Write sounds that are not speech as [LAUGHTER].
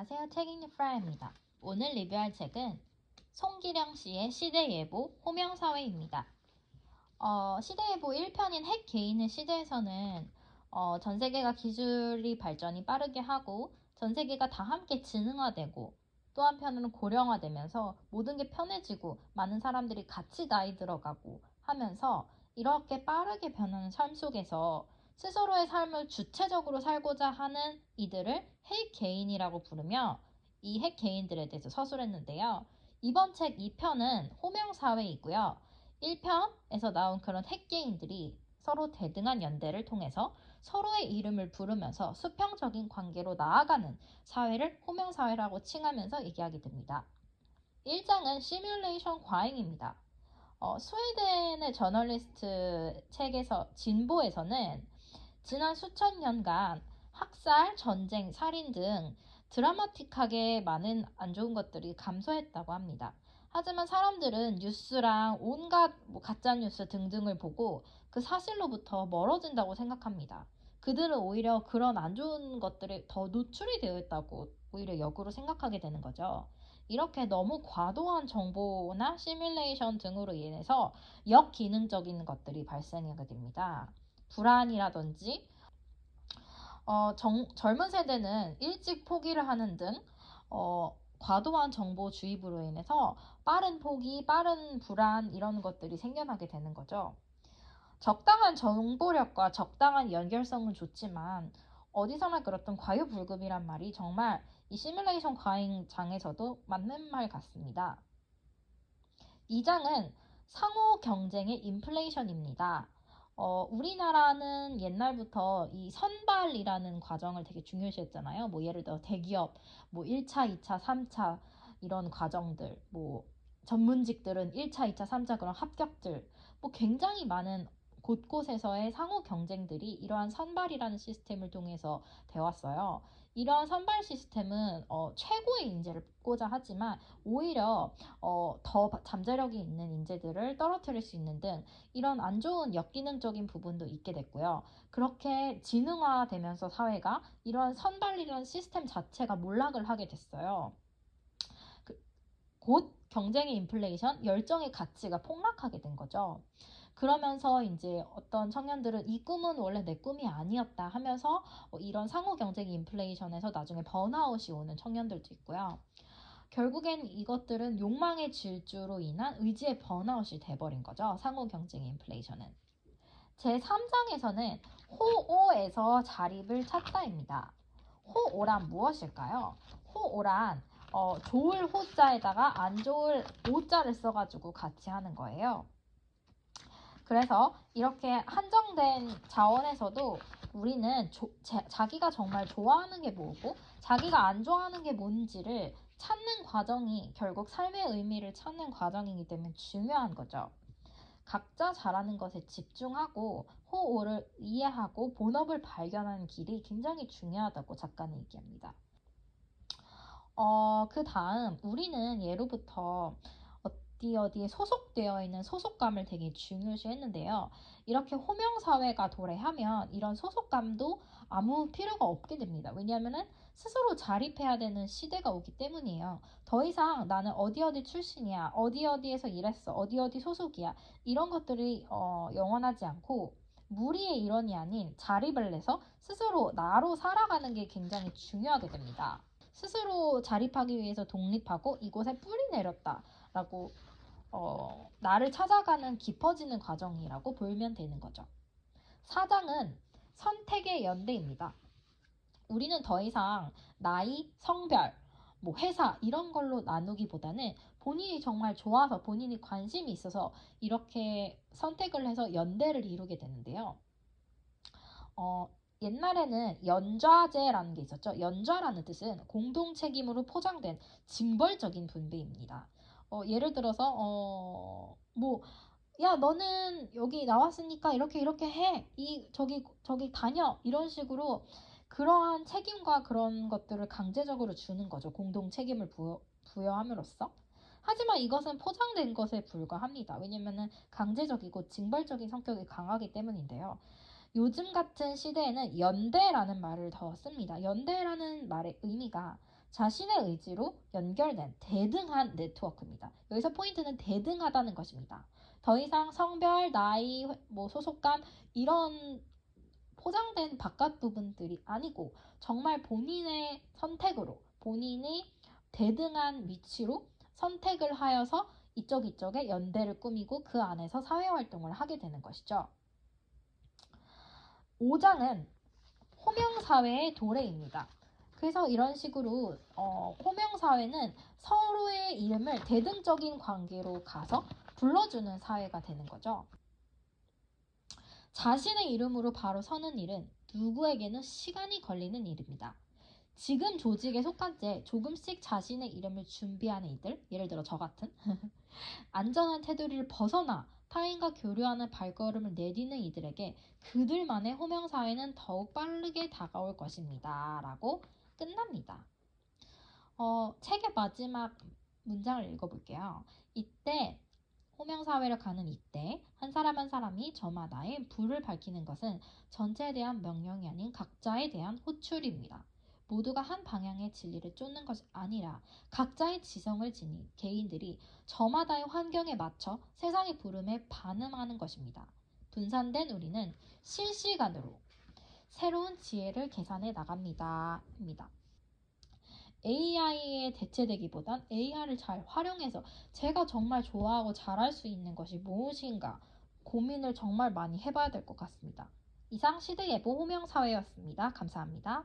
안녕하세요. 책읽는 프라입니다. 오늘 리뷰할 책은 송기령 씨의 시대예보 호명사회입니다. 어, 시대예보 1편인 핵 개인의 시대에서는 어, 전 세계가 기술이 발전이 빠르게 하고 전 세계가 다 함께 지능화되고 또 한편으로는 고령화되면서 모든 게 편해지고 많은 사람들이 같이 나이 들어가고 하면서 이렇게 빠르게 변하는 삶 속에서 스스로의 삶을 주체적으로 살고자 하는 이들을 핵 개인이라고 부르며 이 핵 개인들에 대해서 서술했는데요. 이번 책 2편은 호명 사회이고요. 1편에서 나온 그런 핵 개인들이 서로 대등한 연대를 통해서 서로의 이름을 부르면서 수평적인 관계로 나아가는 사회를 호명 사회라고 칭하면서 얘기하게 됩니다. 1장은 시뮬레이션 과잉입니다. 어, 스웨덴의 저널리스트 책에서 진보에서는 지난 수천 년간 학살, 전쟁, 살인 등 드라마틱하게 많은 안 좋은 것들이 감소했다고 합니다. 하지만 사람들은 뉴스랑 온갖 뭐 가짜 뉴스 등등을 보고 그 사실로부터 멀어진다고 생각합니다. 그들은 오히려 그런 안 좋은 것들에 더 노출이 되어 있다고 오히려 역으로 생각하게 되는 거죠. 이렇게 너무 과도한 정보나 시뮬레이션 등으로 인해서 역기능적인 것들이 발생하게 됩니다. 불안이라든지 어, 정, 젊은 세대는 일찍 포기를 하는 등 어, 과도한 정보 주입으로 인해서 빠른 포기, 빠른 불안 이런 것들이 생겨나게 되는 거죠. 적당한 정보력과 적당한 연결성은 좋지만 어디서나 그렇던 과유불급이란 말이 정말 이 시뮬레이션 과잉 장에서도 맞는 말 같습니다. 2장은 상호 경쟁의 인플레이션입니다. 어, 우리나라는 옛날부터 이 선발이라는 과정을 되게 중요시 했잖아요. 뭐 예를 들어 대기업, 뭐 1차, 2차, 3차 이런 과정들, 뭐 전문직들은 1차, 2차, 3차 그런 합격들, 뭐 굉장히 많은 곳곳에서의 상호 경쟁들이 이러한 선발이라는 시스템을 통해서 되었어요. 이러한 선발 시스템은 어, 최고의 인재를 뽑고자 하지만 오히려 어, 더 잠재력이 있는 인재들을 떨어뜨릴 수 있는 등 이런 안 좋은 역기능적인 부분도 있게 됐고요. 그렇게 지능화되면서 사회가 이런 선발이라는 시스템 자체가 몰락을 하게 됐어요. 그, 곧 경쟁의 인플레이션, 열정의 가치가 폭락하게 된 거죠. 그러면서 이제 어떤 청년들은 이 꿈은 원래 내 꿈이 아니었다 하면서 어, 이런 상호 경쟁 인플레이션에서 나중에 번아웃이 오는 청년들도 있고요. 결국엔 이것들은 욕망의 질주로 인한 의지의 번아웃이 돼버린 거죠. 상호 경쟁 인플레이션은. 제3장에서는 호오에서 자립을 찾다입니다. 호오란 무엇일까요? 호오란 어, 좋을 호자에다가 안 좋을 오자를 써가지고 같이 하는 거예요. 그래서 이렇게 한정된 자원에서도 우리는 조, 자, 자기가 정말 좋아하는 게 뭐고 자기가 안 좋아하는 게 뭔지를 찾는 과정이 결국 삶의 의미를 찾는 과정이기 때문에 중요한 거죠. 각자 잘하는 것에 집중하고 호오를 이해하고 본업을 발견하는 길이 굉장히 중요하다고 작가는 얘기합니다. 어, 그 다음 우리는 예로부터 어디 어디에 소속되어 있는 소속감을 되게 중요시 했는데요. 이렇게 호명사회가 도래하면 이런 소속감도 아무 필요가 없게 됩니다. 왜냐하면 스스로 자립해야 되는 시대가 오기 때문이에요. 더 이상 나는 어디 어디 출신이야, 어디 어디에서 일했어, 어디 어디 소속이야 이런 것들이 어, 영원하지 않고 무리의 일원이 아닌 자립을 내서 스스로 나로 살아가는 게 굉장히 중요하게 됩니다. 스스로 자립하기 위해서 독립하고 이곳에 뿌리 내렸다라고 어, 나를 찾아가는 깊어지는 과정이라고 보면 되는 거죠. 사장은 선택의 연대입니다. 우리는 더 이상 나이, 성별, 뭐 회사 이런 걸로 나누기보다는 본인이 정말 좋아서 본인이 관심이 있어서 이렇게 선택을 해서 연대를 이루게 되는데요. 어, 옛날에는 연좌제라는 게 있었죠. 연좌라는 뜻은 공동 책임으로 포장된 징벌적인 분배입니다. 어, 예를 들어서 어, 뭐 야, 너는 여기 나왔으니까 이렇게 이렇게 해. 이 저기 저기 다녀. 이런 식으로 그러한 책임과 그런 것들을 강제적으로 주는 거죠. 공동 책임을 부여, 부여함으로써. 하지만 이것은 포장된 것에 불과합니다. 왜냐면은 강제적이고 징벌적인 성격이 강하기 때문인데요. 요즘 같은 시대에는 연대라는 말을 더 씁니다. 연대라는 말의 의미가 자신의 의지로 연결된 대등한 네트워크입니다. 여기서 포인트는 대등하다는 것입니다. 더 이상 성별, 나이, 뭐 소속감 이런 포장된 바깥 부분들이 아니고 정말 본인의 선택으로 본인이 대등한 위치로 선택을 하여서 이쪽 이쪽에 연대를 꾸미고 그 안에서 사회 활동을 하게 되는 것이죠. 5장은 호명사회의 도래입니다. 그래서 이런 식으로 어, 호명 사회는 서로의 이름을 대등적인 관계로 가서 불러주는 사회가 되는 거죠. 자신의 이름으로 바로 서는 일은 누구에게는 시간이 걸리는 일입니다. 지금 조직에 속한 채 조금씩 자신의 이름을 준비하는 이들, 예를 들어 저 같은 [LAUGHS] 안전한 테두리를 벗어나 타인과 교류하는 발걸음을 내디는 이들에게 그들만의 호명사회는 더욱 빠르게 다가올 것입니다. 라고 끝납니다. 어, 책의 마지막 문장을 읽어볼게요. 이때 호명사회를 가는 이때 한 사람 한 사람이 저마다의 불을 밝히는 것은 전체에 대한 명령이 아닌 각자에 대한 호출입니다. 모두가 한 방향의 진리를 쫓는 것이 아니라 각자의 지성을 지닌 개인들이 저마다의 환경에 맞춰 세상의 부름에 반응하는 것입니다. 분산된 우리는 실시간으로 새로운 지혜를 계산해 나갑니다. 입니다. AI에 대체되기보단 AI를 잘 활용해서 제가 정말 좋아하고 잘할 수 있는 것이 무엇인가 고민을 정말 많이 해봐야 될 것 같습니다. 이상 시대 예보 호명 사회였습니다. 감사합니다.